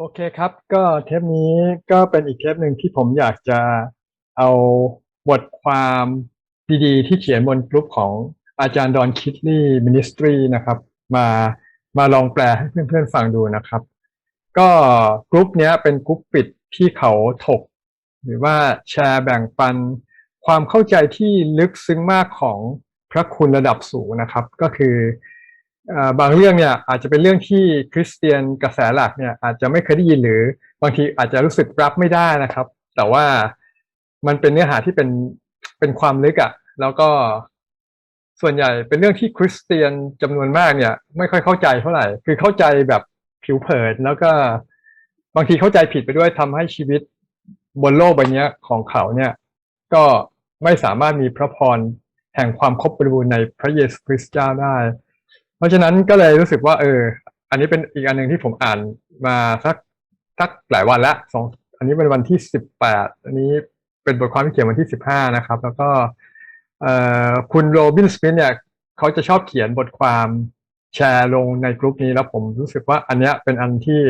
โอเคครับ ก็เทปนี้ก็เป็นอีกเทปหนึ่งที่ผมอยากจะเอาบทความดีๆ ที่เขียนบนกลุ่มของอาจารย์ดอนคิดลี่มินิสทรีนะครับ มามาลองแปลให้เพื่อนๆฟังดูนะครับ ก็กลุ่มนี้เป็นกลุ่มปิดที่เขาถก หรือว่าแชร์แบ่งปัน ความเข้าใจที่ลึกซึ้งมากของพระคุณระดับสูงนะครับ ก็คือ บางเรื่องเนี่ยอาจจะเป็นเรื่องที่คริสเตียนกระแสหลักเนี่ยอาจจะไม่เคยได้ยินหรือบางทีอาจจะรู้สึกรับไม่ได้นะครับ แต่ว่ามันเป็นเนื้อหาที่เป็นเป็นความลึกอะ่ะ แล้วก็ส่วนใหญ่เป็นเรื่องที่คริสเตียนจำนวนมากเนี่ย ไม่ค่อยเข้าใจเท่าไหร่ คือเข้าใจแบบผิวเผินแล้วก็บางทีเข้าใจผิดไปด้วยทำให้ชีวิตบนโลกใบนี้ของเขาเนี่ย ก็ไม่สามารถมีพระพรแห่งความครบบริบูรณ์ในพระเยซูคริสต์เจ้าได้ เพราะฉะนั้นก็เลยรู้สึกว่า เออ อันนี้เป็นอีกอันหนึ่งที่ผมอ่านมาสักสักหลายวันแล้วสองอันนี้เป็นวันที่สิบแปดอันนี้เป็นบทความที่เขียนวันที่สิบห้านะครับ แล้วก็เอ่อคุณโรบินสมิธเนี่ยเขาจะชอบเขียนบทความแชร์ลงในกลุ่มนี้แล้วผมรู้สึกว่าอันนี้เป็นอันที่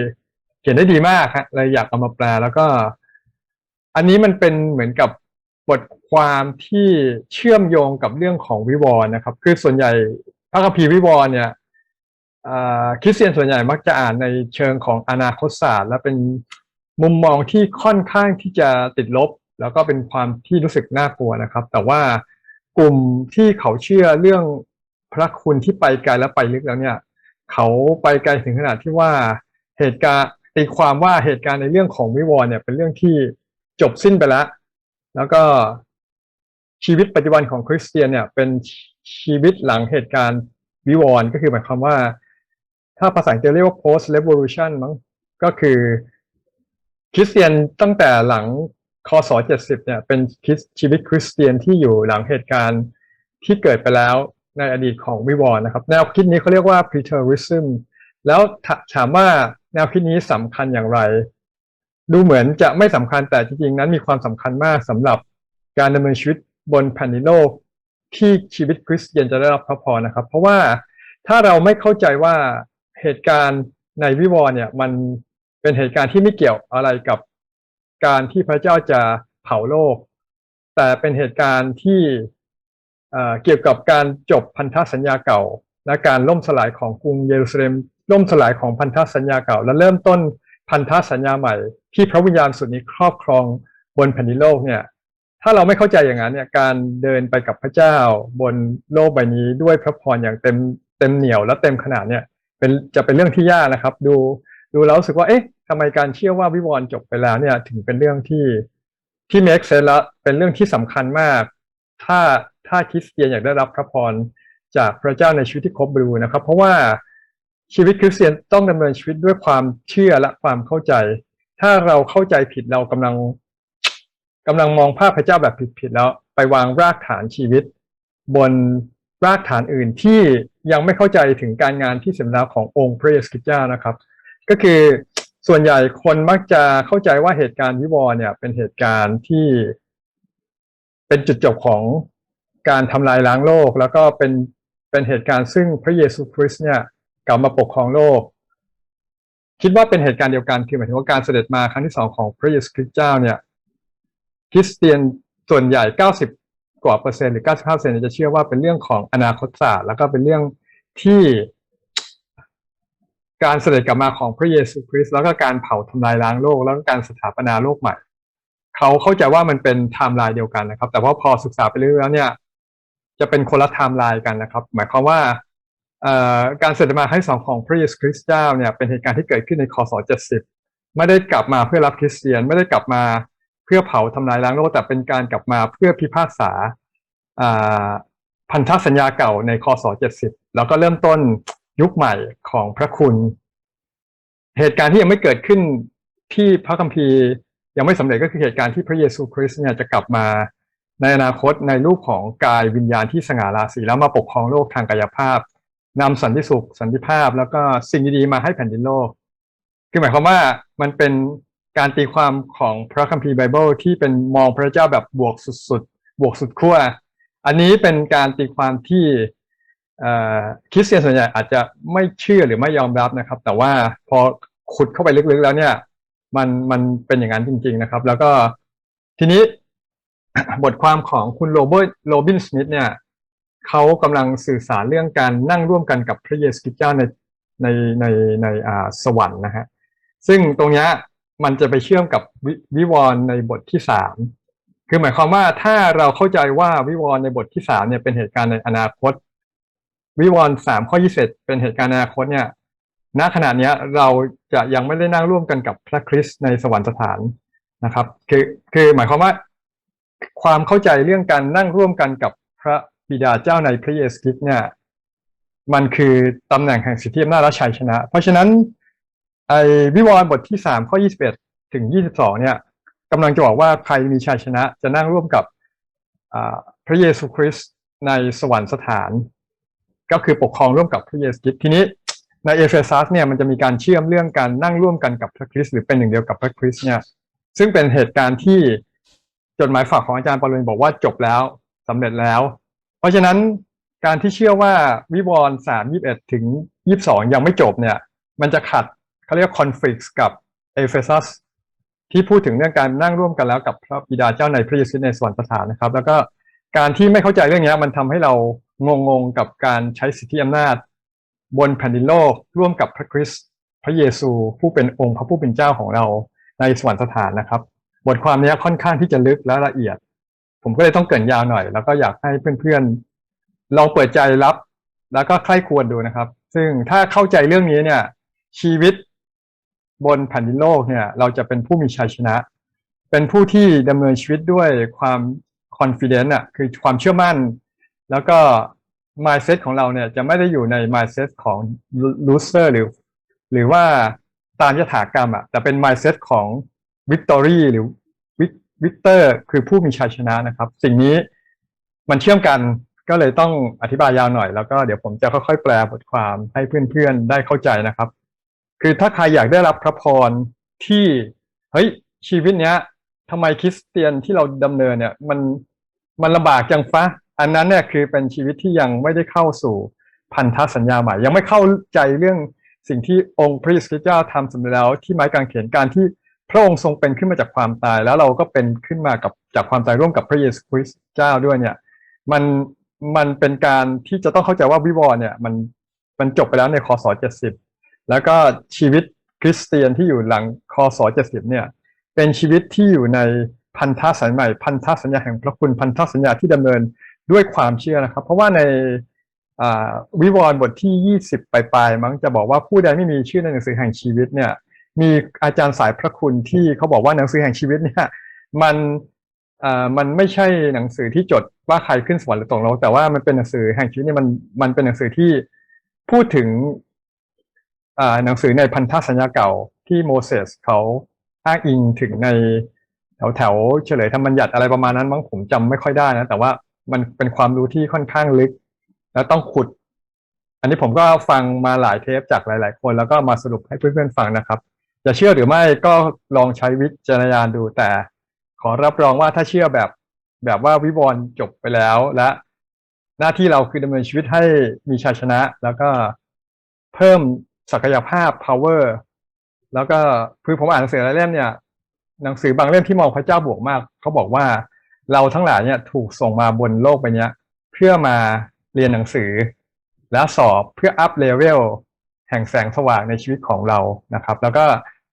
เขียนได้ดีมากฮะเลยอยากเอามาแปลแล้วก็ อันนี้มันเป็นเหมือนกับบทความที่เชื่อมโยงกับเรื่องของวิวรณ์นะครับ คือส่วนใหญ่ พระคัมภีร์วิวรณ์เนี่ยคริสเตียนส่วนใหญ่มักจะอ่านในเชิงของอนาคตศาสตร์ และเป็นมุมมองที่ค่อนข้างที่จะติดลบ แล้วก็เป็นความที่รู้สึกน่ากลัวนะครับ แต่ว่ากลุ่มที่เขาเชื่อเรื่องพระคุณที่ไปไกลและไปลึกแล้วเนี่ย เขาไปไกลถึงขนาดที่ว่าเหตุการณ์ตีความว่าเหตุการณ์ในเรื่องของวิวรณ์เนี่ยเป็นเรื่องที่จบสิ้นไปแล้ว แล้วก็ชีวิตปัจจุบันของคริสเตียนเนี่ยเป็น ชีวิตหลังเหตุการณ์วิวรณ์ก็คือหมายความว่า ถ้าภาษาอังกฤษเรียกว่า post revolution มั้งก็คือคริสเตียนตั้งแต่หลังคศ70เนี่ยเป็นชีวิตคริสเตียนที่อยู่หลังเหตุการณ์ที่เกิดไปแล้วในอดีตของวิวรณ์นะครับ แนวคิดนี้เขาเรียกว่า preterism แล้วถามว่าแนวคิดนี้สำคัญอย่างไร ดูเหมือนจะไม่สำคัญแต่จริงๆนั้นมีความสำคัญมากสำหรับการดำเนินชีวิตบนแผ่นดินโลก ที่ชีวิตคริสเตียนจะได้รับพระพรนะครับ เพราะว่าถ้าเราไม่เข้าใจว่าเหตุการณ์ในวิวรณ์เนี่ยมันเป็นเหตุการณ์ที่ไม่เกี่ยวอะไรกับการที่พระเจ้าจะเผาโลก แต่เป็นเหตุการณ์ที่เกี่ยวกับการจบพันธสัญญาเก่า และการล่มสลายของกรุงเยรูซาเล็มล่มสลายของพันธสัญญาเก่า และเริ่มต้นพันธสัญญาใหม่ ที่พระวิญญาณสุดนี้ครอบครองบนแผ่นดินโลกเนี่ย ถ้าเราไม่เข้าใจอย่างนั้นเนี่ยการเดินไปกับพระเจ้าบนโลกใบนี้ด้วยพระพรอย่างเต็มเต็มเหนียวและเต็มขนาดเนี่ยเป็นจะเป็นเรื่องที่ยากนะครับ ดูดูแล้วรู้สึกว่าเอ๊ะทำไมการเชื่อว่าวิวรณ์จบไปแล้วเนี่ยถึงเป็นเรื่องที่ที่เมกเซนแล้วเป็นเรื่องที่สำคัญมาก ถ้าถ้าคริสเตียนอยากได้รับพระพรจากพระเจ้าในชีวิตที่ครบบริบูรณ์นะครับ เพราะว่าชีวิตคริสเตียนต้องดำเนินชีวิตด้วยความเชื่อและความเข้าใจ ถ้าเราเข้าใจผิดเรากำลัง กำลังมองภาพพระเจ้าแบบผิดๆแล้วไปวางรากฐานชีวิต บนรากฐานอื่นที่ยังไม่เข้าใจถึงการงานที่สำนักขององค์พระเยซูคริสต์เจ้านะครับ ก็คือส่วนใหญ่คนมักจะเข้าใจว่าเหตุการณ์วิวรเนี่ย เป็นเหตุการณ์ที่เป็นจุดจบของการทำลายล้างโลก แล้วก็เป็นเป็นเหตุการณ์ซึ่งพระเยซูคริสต์เนี่ยกลับมาปกครองโลก คิดว่าเป็นเหตุการณ์เดียวกันคือหมายถึงว่าการเสด็จมาครั้งที่สองของพระเยซูคริสต์เจ้าเนี่ย คริสเตียนส่วนใหญ่ 90 กว่าเปอร์เซ็นต์หรือ 95เปอร์เซ็นต์จะเชื่อว่าเป็นเรื่องของอนาคตศาสตร์ แล้วก็เป็นเรื่องที่การเสด็จกลับมาของพระเยซูคริสต์แล้วก็การเผาทำลายล้างโลก แล้วก็การสถาปนาโลกใหม่ เขาเข้าใจว่ามันเป็นไทม์ไลน์เดียวกันนะครับ แต่ว่าพอศึกษาไปเรื่อยๆแล้วเนี่ย จะเป็นคนละไทม์ไลน์กันนะครับ หมายความว่าการเสด็จมาให้สองของพระเยซูคริสต์เจ้าเนี่ยเป็นเหตุการณ์ที่เกิดขึ้นในคศ70 ไม่ได้กลับมาเพื่อรับคริสเตียน ไม่ได้กลับมา เพื่อเผาทำลายล้างโลกแต่เป็นการกลับมาเพื่อพิพากษาพันธสัญญาเก่าในคศ70 แล้วก็เริ่มต้นยุคใหม่ของพระคุณ เหตุการณ์ที่ยังไม่เกิดขึ้นที่พระคัมภีร์ยังไม่สำเร็จก็คือเหตุการณ์ที่พระเยซูคริสต์เนี่ยจะกลับมาในอนาคตในรูปของกายวิญญาณที่สง่าราศีแล้วมาปกครองโลกทางกายภาพนำสันติสุข สันติภาพ แล้วก็สิ่งดีๆมาให้แผ่นดินโลก คือหมายความว่ามันเป็น การตีความของพระคัมภีร์ไบเบิลที่เป็นมองพระเจ้าแบบบวกสุดๆ บวกสุดขั้ว อันนี้เป็นการตีความที่คริสเตียนส่วนใหญ่อาจจะไม่เชื่อหรือไม่ยอมรับนะครับ แต่ว่าพอขุดเข้าไปลึกๆแล้วเนี่ย มันมันเป็นอย่างนั้นจริง ๆนะครับ แล้วก็ทีนี้บทความของคุณโรเบิร์ตโรบินสมิธเนี่ยเขากำลังสื่อสารเรื่องการนั่งร่วมกันกับพระเยซูคริสต์เจ้าในในในในอ่าสวรรค์นะฮะซึ่งตรงเนี้ย มันจะไปเชื่อมกับววิวรณ์ในบทที่สามคือหมายความว่าถ้าเราเข้าใจว่าวิวรณ์ในบทที่สามเนี่ยเป็นเหตุการณ์ในอนาคต วิวรณ์สามข้อยี่สิบเป็นเหตุการณ์ในอนาคตเนี่ยณขณะนี้เราจะยังไม่ได้นั่งร่วมกันกับพระคริสต์ในสวรรคสถานนะครับ คือคือหมายความว่า ความเข้าใจเรื่องการนั่งร่วมกันกับพระบิดาเจ้าในพระเยซูคริสต์เนี่ย มันคือตำแหน่งแห่งสิทธิอำนาจและชัยชนะ เพราะฉะนั้น ไอ้วิวรณ์บทที่สามข้อยี่สิบเอ็ดถึงยี่สิบสองเนี่ยกำลังจะบอกว่าใครมีชัยชนะจะนั่งร่วมกับพระเยซูคริสต์ในสวรรคสถาน ก็คือปกครองร่วมกับพระเยซูคริสต์ทีนี้ในเอเฟซัสเนี่ยมันจะมีการเชื่อมเรื่องการนั่งร่วมกันกับพระคริสต์หรือเป็นหนึ่งเดียวกับพระคริสต์เนี่ยซึ่งเป็นเหตุการณ์ที่จดหมายฝากของอาจารย์ปาโลนบอกว่าจบแล้วสำเร็จแล้ว เพราะฉะนั้นการที่เชื่อว่าวิวรณ์สามยี่สิบเอ็ดถึงยี่สิบสองยังไม่จบเนี่ย มันจะขัด เขาเรียกคอนฟ lict กับเอเฟซัสที่พูดถึงเรื่องการนั่งร่วมกันแล้วกับพระบิดาเจ้าในพระเยซูในสวรรคสถานนะครับ แล้วก็การที่ไม่เข้าใจเรื่องนี้มันทำให้เรางงๆกับการใช้สิทธิอำนาจ บนแผ่นดินโลก ร่วมกับพระคริสต์พระเยซูผู้เป็นองค์พระผู้เป็นเจ้าของเราในสวรรคสถานนะครับ บทความนี้ค่อนข้างที่จะลึกและละเอียด ผมก็เลยต้องเกินยาวหน่อย แล้วก็อยากให้เพื่อนๆลองเปิดใจรับ แล้วก็ใคร่ควรดูนะครับ ซึ่งถ้าเข้าใจเรื่องนี้เนี่ย ชีวิต บนแผ่นดินโลกเนี่ยเราจะเป็นผู้มีชัยชนะ เป็นผู้ที่ดำเนินชีวิตด้วยความ confidence อะคือความเชื่อมั่น แล้วก็ mindset ของเราเนี่ยจะไม่ได้อยู่ใน mindset ของ loser หรือ หรือว่าตามยถากรรมอะแต่เป็น mindset ของ victory หรือ victor คือผู้มีชัยชนะนะครับ สิ่งนี้มันเชื่อมกันก็เลยต้องอธิบายยาวหน่อยแล้วก็เดี๋ยวผมจะค่อยๆ แปลบทความให้เพื่อนๆ ได้เข้าใจนะครับ คือถ้าใครอยากได้รับพระพรที่เฮ้ยชีวิตเนี้ยทำไมคริสเตียนที่เราดำเนินเนี่ย มันมันลำบากจังฟะอันนั้นเนี่ยคือเป็นชีวิตที่ยังไม่ได้เข้าสู่พันธสัญญาใหม่ ยังไม่เข้าใจเรื่องสิ่งที่องค์พระเยซูคริสต์เจ้าทำสำเร็จแล้ว ที่ไม้กางเขนการที่พระองค์ทรงเป็นขึ้นมาจากความตาย แล้วเราก็เป็นขึ้นมากับจากความตายร่วมกับพระเยซูคริสต์เจ้าด้วยเนี่ย มันมันเป็นการที่จะต้องเข้าใจว่าวิวรณ์เนี่ย มันมันจบไปแล้วในคศเจ็ดสิบ แล้วก็ชีวิตคริสเตียนที่อยู่หลังคศเจ็ดสิบเนี่ย เป็นชีวิตที่อยู่ในพันธสัญญาใหม่พันธสัญญาแห่งพระคุณพันธสัญญาที่ดำเนินด้วยความเชื่อนะครับ เพราะว่าในวิวรณ์บทที่ยี่สิบปลายๆมั้งจะบอกว่าผู้ใดไม่มีชื่อในหนังสือแห่งชีวิตเนี่ย มีอาจารย์สายพระคุณที่เขาบอกว่าหนังสือแห่งชีวิตเนี่ยมันมันไม่ใช่หนังสือที่จดว่าใครขึ้นสวรรค์หรือตกนรกแต่ว่ามันเป็นหนังสือแห่งชีวิตเนี่ยมันมันเป็นหนังสือที่พูดถึง หนังสือในพันธสัญญาเก่าที่โมเสสเขาอ้างอิงถึงในแถวแถวเฉลยธรรมบัญญัติอะไรประมาณนั้นมั้งผมจำไม่ค่อยได้นะ แต่ว่ามันเป็นความรู้ที่ค่อนข้างลึก แล้วต้องขุด อันนี้ผมก็ฟังมาหลายเทปจากหลาย ๆ คน แล้วก็มาสรุปให้เพื่อนๆฟังนะครับจะเชื่อหรือไม่ก็ลองใช้วิจารณญาณดูแต่ ขอรับรองว่าถ้าเชื่อแบบแบบว่าวิวรณ์จบไปแล้วและ หน้าที่เราคือดำเนินชีวิตให้มีชัยชนะ แล้วก็เพิ่ม ศักยภาพ power แล้วก็คือผมอ่านหนังสือหลายเล่มเนี่ย หนังสือบางเล่มที่มองพระเจ้าบวกมากเขาบอกว่าเราทั้งหลายเนี่ยถูกส่งมาบนโลกใบนี้เพื่อมาเรียนหนังสือ และสอบเพื่ออัพเลเวลแห่งแสงสว่างในชีวิตของเรานะครับ แล้วก็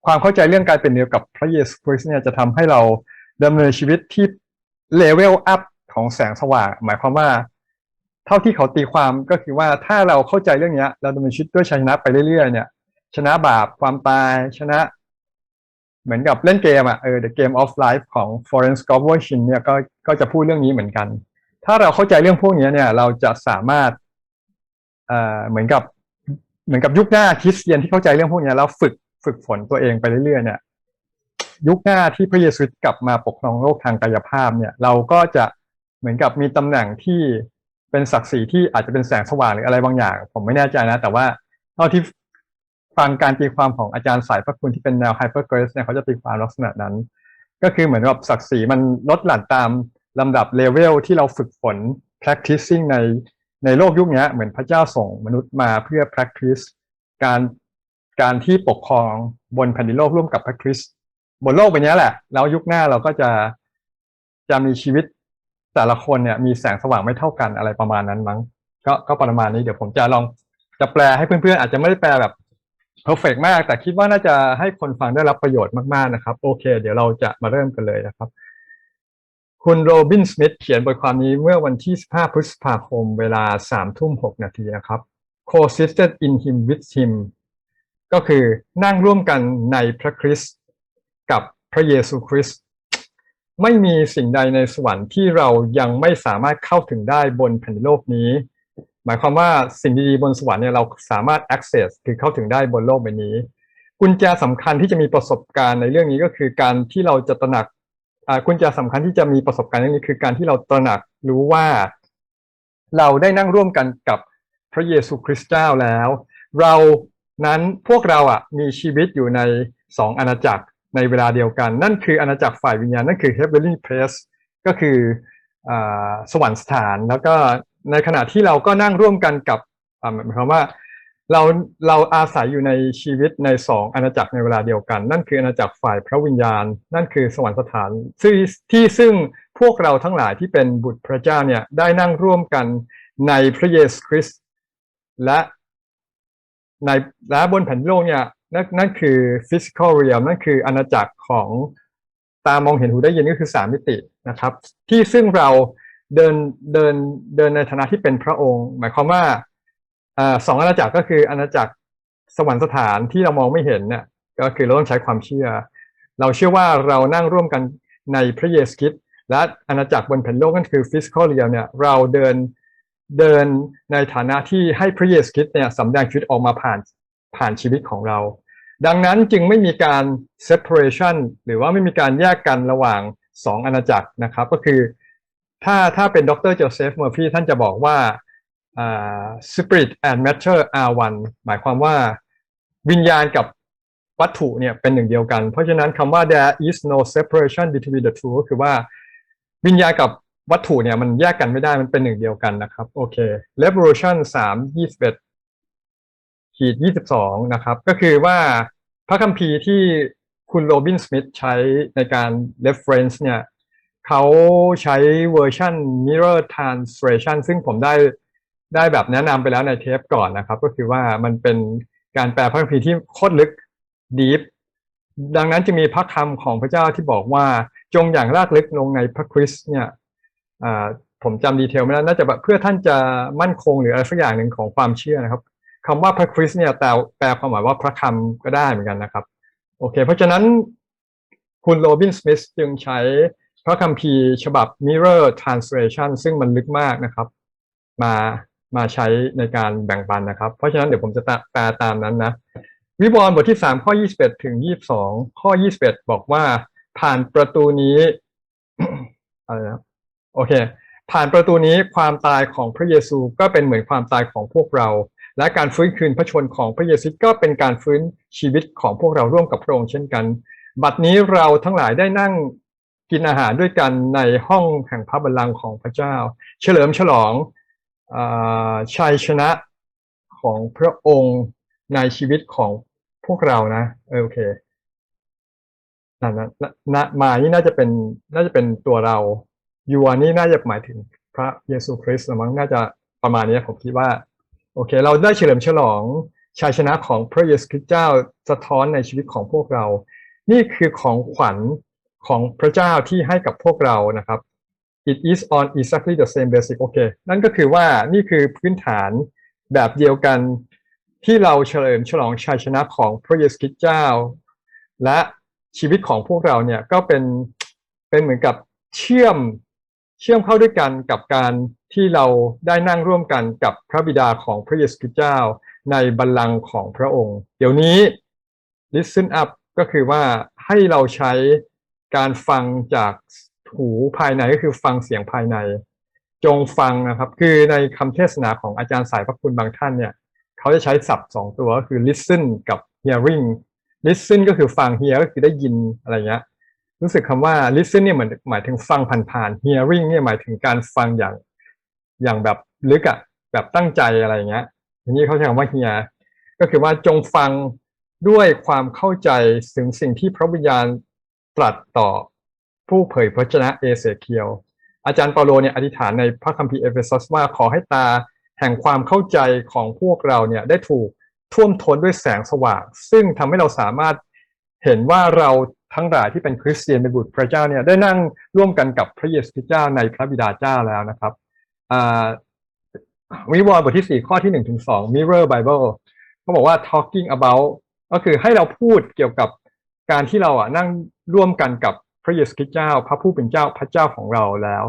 ความเข้าใจเรื่องการเป็นเดียวกับพระเยซูคริสต์เนี่ยจะทำให้เราดำเนินชีวิตที่เลเวลอัพของแสงสว่าง หมายความว่า เท่าที่เขาตีความก็คือว่าถ้าเราเข้าใจเรื่องนี้เราดำเนินชีวิตด้วยชัยชนะไปเรื่อยๆ เนี่ย ชนะบาปความตายชนะ เหมือนกับเล่นเกมอะเออ The Game of Life ของ Florence Scovel Shin เนี่ยก็ก็จะพูดเรื่องนี้เหมือนกัน ถ้าเราเข้าใจเรื่องพวกนี้เนี่ย เราจะสามารถเอ่อเหมือนกับเหมือนกับยุคหน้าคริสเตียนที่เข้าใจเรื่องพวกนี้แล้วฝึกฝึกฝนตัวเองไปเรื่อยๆเนี่ย ยุคหน้าที่พระเยซูกลับมาปกครองโลกทางกายภาพเนี่ย เราก็จะเหมือนกับมีตำแหน่งที่ เป็นศักดิ์ศรีที่อาจจะเป็นแสงสว่างหรืออะไรบางอย่าง ผมไม่แน่ใจนะ แต่ว่าเท่าที่ฟังการตีความของอาจารย์สายพระคุณที่เป็นแนวไฮเปอร์เกรสเนี่ยเขาจะตีความลักษณะนั้น ก็คือเหมือนกับศักดิ์ศรีมันลดหลั่นตามลำดับเลเวลที่เราฝึกฝน practicing ในในโลกยุคนี้เหมือนพระเจ้าส่งมนุษย์มาเพื่อ practice การการที่ปกครองบนแผ่นดินโลกร่วมกับพระคริสต์บนโลกใบนี้แหละ แล้วยุคหน้าเราก็จะจะมีชีวิต แต่ละคนเนี่ยมีแสงสว่างไม่เท่ากันอะไรประมาณนั้นมั้ง ก็ก็ประมาณนี้เดี๋ยวผมจะลองจะแปลให้เพื่อนๆอาจจะไม่ได้แปลแบบ perfect มาก แต่คิดว่าน่าจะให้คนฟังได้รับประโยชน์มากๆนะครับ โอเค เดี๋ยวเราจะมาเริ่มกันเลยนะครับ คุณโรบินสมิธเขียนบทความนี้เมื่อวันที่ 15 พฤษภาคม เวลา 3 ทุ่ม 6 นาทีนะครับ co-existed in him with him ก็คือนั่งร่วมกันในพระคริสต์กับพระเยซูคริสต์ ไม่มีสิ่งใดในสวรรค์ที่เรายังไม่สามารถเข้าถึงได้บนแผ่นโลกนี้ หมายความว่าสิ่งดีๆบนสวรรค์เนี่ยเราสามารถ access คือเข้าถึงได้บนโลกใบนี้ กุญแจสำคัญที่จะมีประสบการณ์ในเรื่องนี้ก็คือการที่เราจะตระหนักอ่ากุญแจสำคัญที่จะมีประสบการณ์เรื่องนี้คือการที่เราตระหนักรู้ว่า เราได้นั่งร่วมกันกับพระเยซูคริสต์เจ้าแล้ว เรานั้นพวกเราอะมีชีวิตอยู่ในสองอาณาจักร ในเวลาเดียวกัน นั่นคืออาณาจักรฝ่ายวิญญาณ นั่นคือ Heavenly Place ก็คืออสวรรค์สถาน แล้วก็ในขณะที่เราก็นั่งร่วมกันกับอ่าหมายความว่าเราเราอาศัยอยู่ในชีวิตในสองอาณาจักรในเวลาเดียวกัน นั่นคืออาณาจักรฝ่ายพระวิญญาณ นั่นคือสวรรคสถานที่ที่ซึ่งพวกเราทั้งหลายที่เป็นบุตรพระเจ้าเนี่ยได้นั่งร่วมกันในพระเยซูคริสต์และในและบนแผ่นโลกเนี่ย นั่นนั่นคือ physical realm นั่นคืออาณาจักรของตามองเห็นหูได้ยินก็คือสามมิตินะครับ ที่ซึ่งเราเดินเดินเดินในฐานะที่เป็นพระองค์ หมายความว่าอสองอาณาจักรก็คืออาณาจักรสวรรคสถานที่เรามองไม่เห็นเนี่ยก็คือเราต้องใช้ความเชื่อ เราเชื่อว่าเรานั่งร่วมกันในพระเยซูคริสต์และอาณาจักรบนแผ่นโลกนั่นคือฟิสิกอลเรียลเนี่ยเราเดินเดินในฐานะที่ให้พระเยซูคริสต์เนี่ยสำแดงชีวิตออกมาผ่านผ่านชีวิตของเรา ดังนั้นจึงไม่มีการ separation หรือว่าไม่มีการแยกกันระหว่างสองอาณาจักรนะครับ ก็คือถ้าถ้าเป็นดรโจเซฟเมอร์ฟี่ท่านจะบอกว่า spirit and matter are one หมายความว่าวิญญาณกับวัตถุเนี่ยเป็นหนึ่งเดียวกัน เพราะฉะนั้นคำว่า there is no separation between the two ก็คือว่าวิญญาณกับวัตถุเนี่ยมันแยกกันไม่ได้มันเป็นหนึ่งเดียวกันนะครับ โอเค revolution สามยี่สิบเอ็ด ขีดยี่สิบสองนะครับ ก็คือว่าพระคัมภีร์ที่คุณโรบินสมิธใช้ในการ reference เนี่ยเขาใช้เวอร์ชัน mirror translation ซึ่งผมได้ได้แบบแนะนำไปแล้วในเทปก่อนนะครับ ก็คือว่ามันเป็นการแปลพระคัมภีร์ที่โคตรลึก deep ดังนั้นจะมีพระคำของพระเจ้าที่บอกว่าจงอย่างรากลึกลงในพระคริสต์เนี่ยผมจำดีเทลไม่ได้น่าจะแบบเพื่อท่านจะมั่นคงหรืออะไรสักอย่างหนึ่งของความเชื่อนะครับ คำว่าพระคริสต์เนี่ยแต่แปลความหมายว่าพระคำก็ได้เหมือนกันนะครับ โอเค เพราะฉะนั้นคุณโรบินสมิธจึงใช้พระคัมภีร์ฉบับ Mirror Translation ซึ่งมันลึกมากนะครับ มามาใช้ในการแบ่งปันนะครับ เพราะฉะนั้นเดี๋ยวผมจะแปลตามนั้นนะ วิวรณ์บทที่สามข้อยี่สิบเอ็ดถึงยี่สิบสองข้อยี่สิบเอ็ดบอกว่าผ่านประตูนี้อะไรนะโอเค ผ่านประตูนี้ความตายของพระเยซูก็เป็นเหมือนความตายของพวกเรา และการฟื้นคืนพระชนของพระเยซูก็เป็นการฟื้นชีวิตของพวกเราร่วมกับพระองค์เช่นกัน บัดนี้เราทั้งหลายได้นั่งกินอาหารด้วยกันในห้องแห่งพระบัลลังก์ของพระเจ้า เฉลิมฉลองอชัยชนะของพระองค์ในชีวิตของพวกเรานะเออโอเคนั่นนะนะมานี่น่าจะเป็นน่าจะเป็นตัวเรายูวานี่น่าจะหมายถึงพระเยซูคริสต์มั้งน่าจะประมาณนี้ผมคิดว่า โอเค เราได้เฉลิมฉลองชัยชนะของพระเยซูคริสต์เจ้าสะท้อนในชีวิตของพวกเรา นี่คือของขวัญของพระเจ้าที่ให้กับพวกเรานะครับ it is on exactly the same basic โอเค นั่นก็คือว่านี่คือพื้นฐานแบบเดียวกันที่เราเฉลิมฉลองชัยชนะของพระเยซูคริสต์เจ้า และชีวิตของพวกเราเนี่ยก็เป็นเป็นเหมือนกับเชื่อม เชื่อมเข้าด้วยกันกับการที่เราได้นั่งร่วมกันกับพระบิดาของพระเยซูคริสต์เจ้า ในบัลลังก์ของพระองค์ เดี๋ยวนี้ listen up ก็คือว่าให้เราใช้การฟังจากหูภายในก็คือฟังเสียงภายใน จงฟังนะครับ คือในคำเทศนาของอาจารย์สายพระคุณบางท่านเนี่ย เขาจะใช้ศัพท์สองตัวก็คือ listen กับ hearing listen ก็คือฟัง hear ก็คือได้ยินอะไรเงี้ย รู้สึกคำว่า listen เนี่ยเหมือนหมายถึงฟังผ่านๆ hearing เนี่ยหมายถึงการฟังอย่างอย่างแบบลึกอะแบบตั้งใจอะไรเงี้ยทีนี้เขาใช้คำว่า hear ก็คือว่าจงฟังด้วยความเข้าใจถึงสิ่งที่พระวิญญาณตรัสต่อผู้เผยพระชนะเอเสเคียวอาจารย์เปาโลเนี่ยอธิษฐานในพระคัมภีร์เอเฟซัสว่าขอให้ตาแห่งความเข้าใจของพวกเราเนี่ยได้ถูกท่วมท้นด้วยแสงสว่าง ซึ่งทำให้เราสามารถเห็นว่าเรา ทั้งหลายที่เป็นคริสเตียนเป็นบุตรพระเจ้าเนี่ยได้นั่งร่วมกันกับพระเยซูคริสต์เจ้าในพระบิดาเจ้าแล้วนะครับวิวรณ์บทที่สี่ข้อที่หนึ่งถึงสอง Mirror Bible เขาบอกว่า talking about ก็คือให้เราพูดเกี่ยวกับการที่เราอะนั่งร่วมกันกับพระเยซูคริสต์เจ้า พระผู้เป็นเจ้าพระเจ้าของเราแล้ว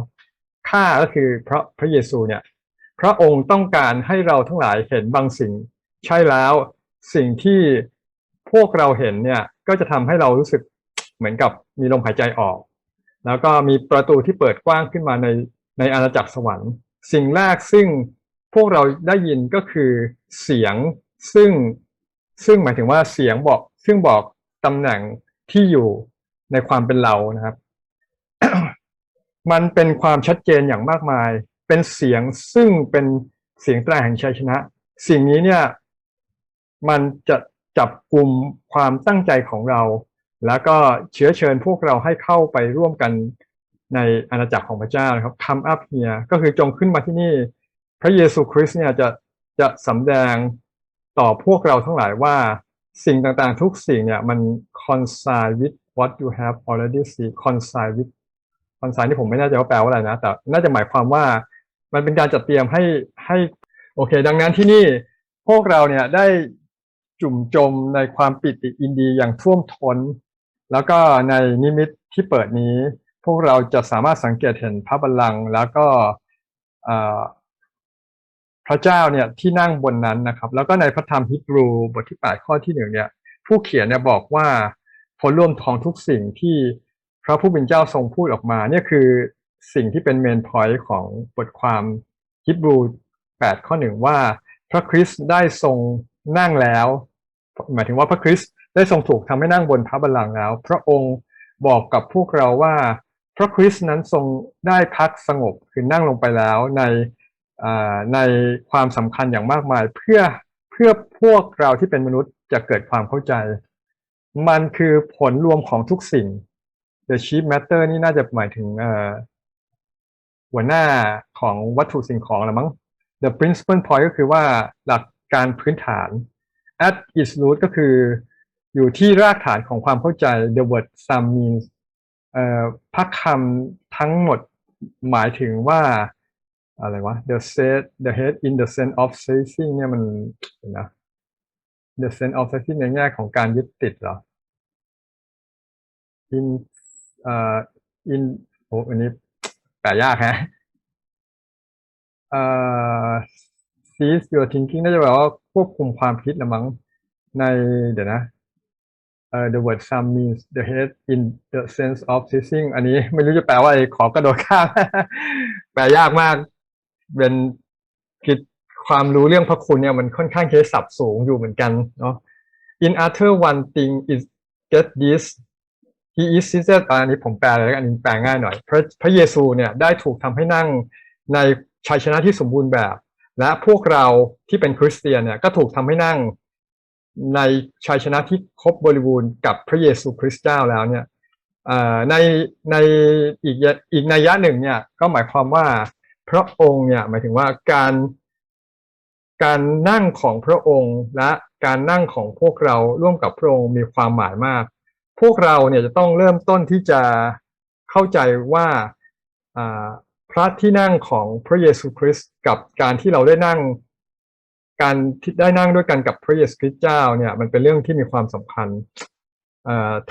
ข้าก็คือพระพระเยซูเนี่ย พระองค์ต้องการให้เราทั้งหลายเห็นบางสิ่ง ใช่แล้วสิ่งที่พวกเราเห็นเนี่ยก็จะทำให้เรารู้สึก เหมือนกับมีลมหายใจออก แล้วก็มีประตูที่เปิดกว้างขึ้นมาในในอาณาจักรสวรรค์ สิ่งแรกซึ่งพวกเราได้ยินก็คือเสียงซึ่งซึ่งหมายถึงว่าเสียงบอก ซึ่งบอกตำแหน่งที่อยู่ในความเป็นเรานะครับ มันเป็นความชัดเจนอย่างมากมาย เป็นเสียงซึ่งเป็นเสียงแตรแห่งชัยชนะ สิ่งนี้เนี่ย มันจะจับกลุ่มความตั้งใจของเรา แล้วก็เชื้อเชิญพวกเราให้เข้าไปร่วมกันในอาณาจักรของพระเจ้านะครับ come up here ก็คือจงขึ้นมาที่นี่ พระเยซูคริสต์เนี่ยจะจะสำแดงต่อพวกเราทั้งหลายว่าสิ่งต่างๆ ทุกสิ่งเนี่ยมัน coincide with what you have already seen coincide with coincide ที่ผมไม่แน่ใจว่าแปลว่าอะไรนะ แต่น่าจะหมายความว่ามันเป็นการจัดเตรียมให้ให้โอเค ดังนั้นที่นี่พวกเราเนี่ยได้จุ่มจมในความปิติอินดีอย่างท่วมทน้น แล้วก็ในนิมิตที่เปิดนี้ พวกเราจะสามารถสังเกตเห็นพระบัลลังก์แล้วก็พระเจ้าเนี่ยที่นั่งบนนั้นนะครับ แล้วก็ในพระธรรมฮิบรูบทที่แปดข้อที่หนึ่งเนี่ยผู้เขียนเนี่ยบอกว่าผลรวมของทุกสิ่งที่พระผู้เป็นเจ้าทรงพูดออกมาเนี่ยคือสิ่งที่เป็นเมนพอยต์ของบทความฮิบรูแปดข้อหนึ่งว่า พระคริสต์ได้ทรงนั่งแล้ว หมายถึงว่าพระคริสต์ ได้ทรงถูกทำให้นั่งบนพระบัลลังก์แล้ว พระองค์บอกกับพวกเราว่า พระคริสต์นั้นทรงได้พักสงบคือนั่งลงไปแล้วในในความสำคัญอย่างมากมาย เพื่อเพื่อพวกเราที่เป็นมนุษย์จะเกิดความเข้าใจ มันคือผลรวมของทุกสิ่ง The Chief Matter นี่น่าจะหมายถึงหัวหน้าของวัตถุสิ่งของละมั้ง The Principal Point ก็คือว่าหลักการพื้นฐาน At its root ก็คือ อยู่ที่รากฐานของความเข้าใจ The word sum means พักคำทั้งหมดหมายถึงว่าอะไรวะ the set the head in the sense of seizing เนี่ยมันนะ the sense of seizing ในแง่ของการยึดติดเหรอ in เอ่อ in โอ้อันนี้แปลยากฮะเอ่อ seize your thinking น่าจะแปลว่าควบคุมความคิดละมั้งในเดี๋ยวนะ เอ่อ the word some means the head in the sense of seizing อันนี้ไม่รู้จะแปลว่าอะไรขอกระโดดข้าม แปลยากมาก เป็นคิดความรู้เรื่องพระคุณเนี่ยมันค่อนข้างใช้ศัพท์สูงอยู่เหมือนกันเนาะ in other one thing is get this he is seated อันนี้ผมแปลเลยอันนี้แปลง่ายหน่อย พระพระเยซูเนี่ยได้ถูกทำให้นั่งในชัยชนะที่สมบูรณ์แบบ และพวกเราที่เป็นคริสเตียนเนี่ยก็ถูกทำให้นั่ง ในชัยชนะที่ครบบริบูรณ์กับพระเยซูคริสต์เจ้าแล้วเนี่ยในในอีกอีกนัยยะหนึ่งเนี่ยก็หมายความว่าพระองค์เนี่ยหมายถึงว่าการการนั่งของพระองค์และการนั่งของพวกเราร่วมกับพระองค์มีความหมายมาก พวกเราเนี่ยจะต้องเริ่มต้นที่จะเข้าใจว่าพระที่นั่งของพระเยซูคริสต์กับการที่เราได้นั่ง การที่ได้นั่งด้วยกันกับพระเยซูคริสต์เจ้าเนี่ยมันเป็นเรื่องที่มีความสำคัญ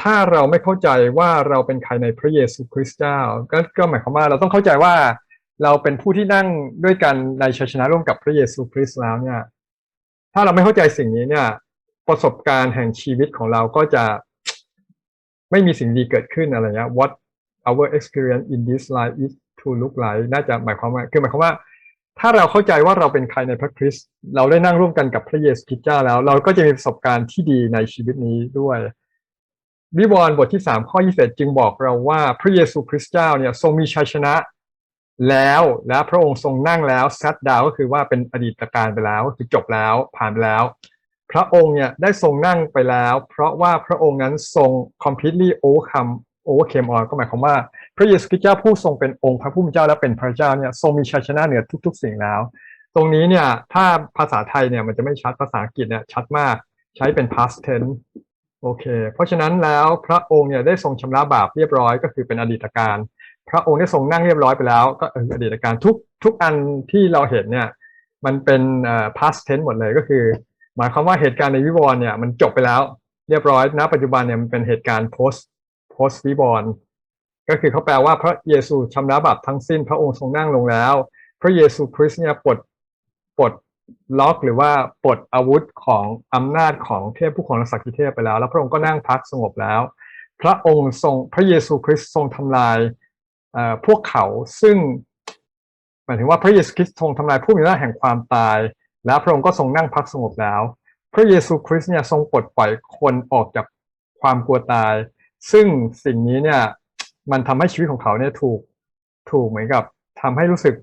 ถ้าเราไม่เข้าใจว่าเราเป็นใครในพระเยซูคริสต์เจ้า ก็ก็หมายความว่าเราต้องเข้าใจว่าเราเป็นผู้ที่นั่งด้วยกันในชัยชนะร่วมกับพระเยซูคริสต์แล้วเนี่ย ถ้าเราไม่เข้าใจสิ่งนี้เนี่ย ประสบการณ์แห่งชีวิตของเราก็จะไม่มีสิ่งดีเกิดขึ้นอะไรเงี้ย what our experience in this life is to look like น่าจะหมายความว่า คือหมายความว่า ถ้าเราเข้าใจว่าเราเป็นใครในพระคริสต์เราได้นั่งร่วมกันกับพระเยซูคริสต์เจ้าแล้ว เราก็จะมีประสบการณ์ที่ดีในชีวิตนี้ด้วยวิวรณ์บทที่สามข้อยี่สิบจึงบอกเราว่าพระเยซูคริสต์เจ้าเนี่ยทรงมีชัยชนะแล้วและพระองค์ทรงนั่งแล้วซัดดาวก็คือว่าเป็นอดีตการไปแล้วก็คือจบแล้วผ่านไปแล้ว พระองค์เนี่ยได้ทรงนั่งไปแล้ว เพราะว่าพระองค์นั้นทรง completely overcome overcame all ก็หมายความว่า พระเยซูคริสต์เจ้าผู้ทรงเป็นองค์พระผู้เป็นเจ้าและเป็นพระเจ้าเนี่ยทรงมีชัยชนะเหนือทุก ๆ สิ่งแล้ว ตรงนี้เนี่ยถ้าภาษาไทยเนี่ยมันจะไม่ชัดภาษาอังกฤษเนี่ยชัดมากใช้เป็น past tense โอเค เพราะฉะนั้นแล้วพระองค์เนี่ยได้ทรงชำระบาปเรียบร้อยก็คือเป็นอดีตการ พระองค์ได้ทรงนั่งเรียบร้อยไปแล้ว ก็อดีตการทุกทุกอันที่เราเห็นเนี่ยมันเป็น past tense หมดเลยก็คือ หมายความว่าเหตุการณ์ในวิวรณ์เนี่ยมันจบไปแล้วเรียบร้อยณปัจจุบันเนี่ยมันเป็นเหตุการณ์ post post วิวรณ์ ก็คือเขาแปลว่าพระเยซูชำระบาปทั้งสิ้นพระองค์ทรงนั่งลงแล้ว พระเยซูคริสต์เนี่ยปลดปลดล็อกหรือว่าปลดอาวุธของอำนาจของเทพผู้ของศักดิเทพไปแล้ว แล้วพระองค์ก็นั่งพักสงบแล้ว พระองค์ทรงพระเยซูคริสต์ทรงทำลายพวกเขาซึ่งหมายถึงว่าพระเยซูคริสต์ทรงทำลายผู้มีอำนาจแห่งความตาย แล้วพระองค์ก็ทรงนั่งพักสงบแล้ว พระเยซูคริสต์เนี่ยทรงปลดปล่อยคนออกจากความกลัวตาย ซึ่งสิ่งนี้เนี่ย มันทำให้ชีวิตของเขาเนี่ยถูกถูกเหมือนกับทำให้รู้สึก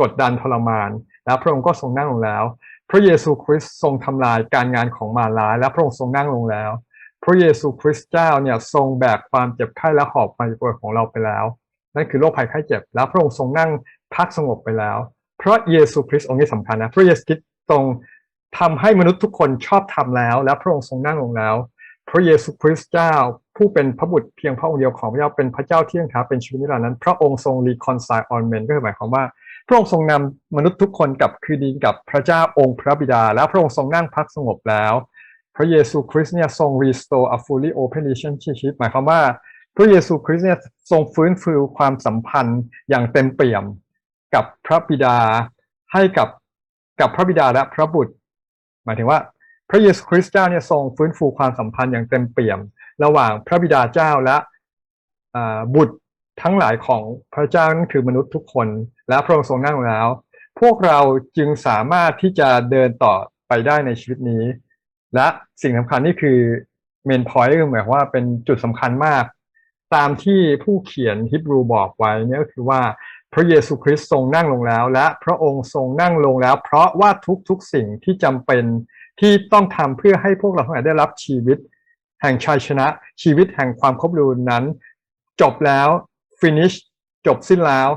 กดดันทรมาน แล้วพระองค์ก็ทรงนั่งลงแล้ว พระเยซูคริสต์ทรงทำลายการงานของมารร้าย และพระองค์ทรงนั่งลงแล้ว พระเยซูคริสต์เจ้าเนี่ยทรงแบกความเจ็บไข้และหอบความป่วยของเราไปแล้วนั่นคือโรคภัยไข้เจ็บ แล้วพระองค์ทรงนั่งพักสงบไปแล้วเพราะเยซูคริสต์องค์นี้สำคัญนะพระเยซูคริสต์ทรงทำให้มนุษย์ทุกคนชอบทำแล้ว และพระองค์ทรงนั่งลงแล้ว พระเยซูคริสต์เจ้า ผู้เป็นพระบุตรเพียงพระองค์เดียวของพระเจ้าเป็นพระเจ้าเที่ยังท้าเป็นชีวิตนิรันดร์นั้น พระองค์ทรง reconcile all men ก็คือหมายความว่า พระองค์ทรงนำมนุษย์ทุกคนกลับคืนดีกับพระเจ้าองค์พระบิดา แล้วพระองค์ทรงนั่งพักสงบแล้ว พระเยซูคริสต์เนี่ยทรง restore a fully open relationship หมายความว่า พระเยซูคริสต์เนี่ยทรงฟื้นฟูความสัมพันธ์อย่างเต็มเปี่ยมกับพระบิดาให้กับกับพระบิดาและพระบุตร หมายถึงว่า พระเยซูคริสต์เจ้าเนี่ยทรงฟื้นฟูความสัมพันธ์อย่างเต็มเปี่ยม ระหว่างพระบิดาเจ้าและบุตรทั้งหลายของพระเจ้านั่นคือมนุษย์ทุกคน และพระองค์ทรงนั่งแล้ว พวกเราจึงสามารถที่จะเดินต่อไปได้ในชีวิตนี้ และสิ่งสำคัญนี่คือเมนพอยต์คือหมายว่าเป็นจุดสำคัญมาก ตามที่ผู้เขียนฮิบรูบอกไว้เนี่ยก็คือว่าพระเยซูคริสต์ทรงนั่งลงแล้ว และพระองค์ทรงนั่งลงแล้ว เพราะว่าทุกๆสิ่งที่จำเป็นที่ต้องทำเพื่อให้พวกเราทั้งหลายได้รับชีวิต แห่งชัยชนะ ชีวิตแห่งความครบรูนนั้น จบแล้ว finish จบสิ้นแล้ว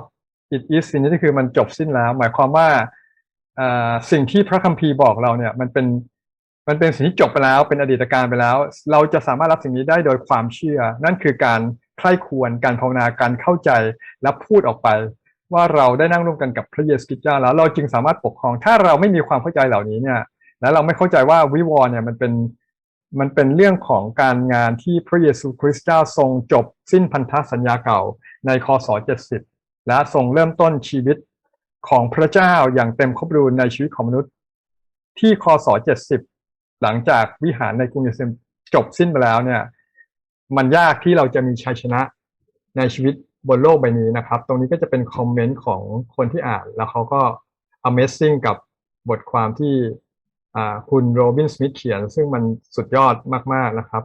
it is finished ก็คือมันจบสิ้นแล้ว หมายความว่าอ่าสิ่งที่พระคัมภีร์บอกเราเนี่ย มันเป็นมันเป็นสิ่งที่จบไปแล้วเป็นอดีตการไปแล้ว เราจะสามารถรับสิ่งนี้ได้โดยความเชื่อ นั่นคือการใคร่ควรการภาวนาการเข้าใจและพูดออกไป ว่าเราได้นั่งร่วมกันกับพระเยซูคริสต์เจ้าแล้ว เราจึงสามารถปกครอง ถ้าเราไม่มีความเข้าใจเหล่านี้เนี่ย และเราไม่เข้าใจว่าวิวรณ์เนี่ยมันเป็น มันเป็นเรื่องของการงานที่พระเยซูคริสต์เจ้าทรงจบสิ้นพันธสัญญาเก่าในคศ70 และทรงเริ่มต้นชีวิตของพระเจ้าอย่างเต็มครบรูในชีวิตของมนุษย์ ที่คศ70 หลังจากวิหารในกรุงเยรูซาเล็มจบสิ้นไปแล้วเนี่ย มันยากที่เราจะมีชัยชนะในชีวิตบนโลกใบนี้นะครับ ตรงนี้ก็จะเป็นคอมเมนต์ของคนที่อ่าน แล้วเขาก็ Amazing กับบทความที่ คุณโรบินสมิธเขียน ซึ่งมันสุดยอดมาก ๆ นะครับ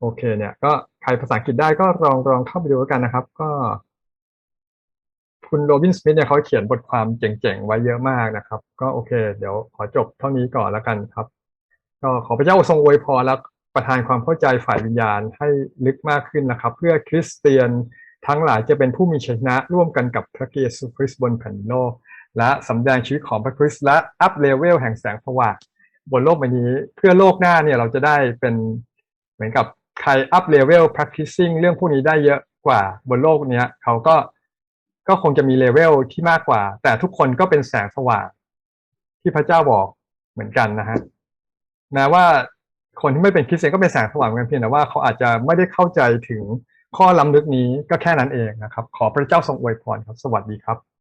โอเคเนี่ย ก็ใครภาษาอังกฤษได้ก็ลองลองเข้าไปดูกันนะครับ ก็ คุณโรบินสมิธเนี่ยเขาเขียนบทความเจ๋ง ๆ ไว้เยอะมากนะครับ ก็โอเค เดี๋ยวขอจบเท่านี้ก่อนแล้วกันครับ ก็ขอพระเจ้าทรงอวยพรและประทานความเข้าใจฝ่ายวิญญาณให้ลึกมากขึ้นนะครับ เพื่อคริสเตียนทั้งหลายจะเป็นผู้มีชัยชนะร่วมกันกับพระเยซูคริสต์บนแผ่นโลกและสำแดงชีวิตของพระคริสต์และอัพเลเวลแห่งแสงสว่าง บนโลกใบนี้ เพื่อโลกหน้าเนี่ยเราจะได้เป็นเหมือนกับใครอัพเลเวล practicing เรื่องพวกนี้ได้เยอะกว่าบนโลกเนี้ยเขาก็ก็คงจะมีเลเวลที่มากกว่า แต่ทุกคนก็เป็นแสงสว่างที่พระเจ้าบอกเหมือนกันนะฮะแม้ว่าคนที่ไม่เป็นคริสเตียนก็เป็นแสงสว่างเหมือนกันเพียงแต่ว่าเขาอาจจะไม่ได้เข้าใจถึงข้อล้ำลึกนี้ก็แค่นั้นเองนะครับ ขอพระเจ้าทรงอวยพรครับ สวัสดีครับ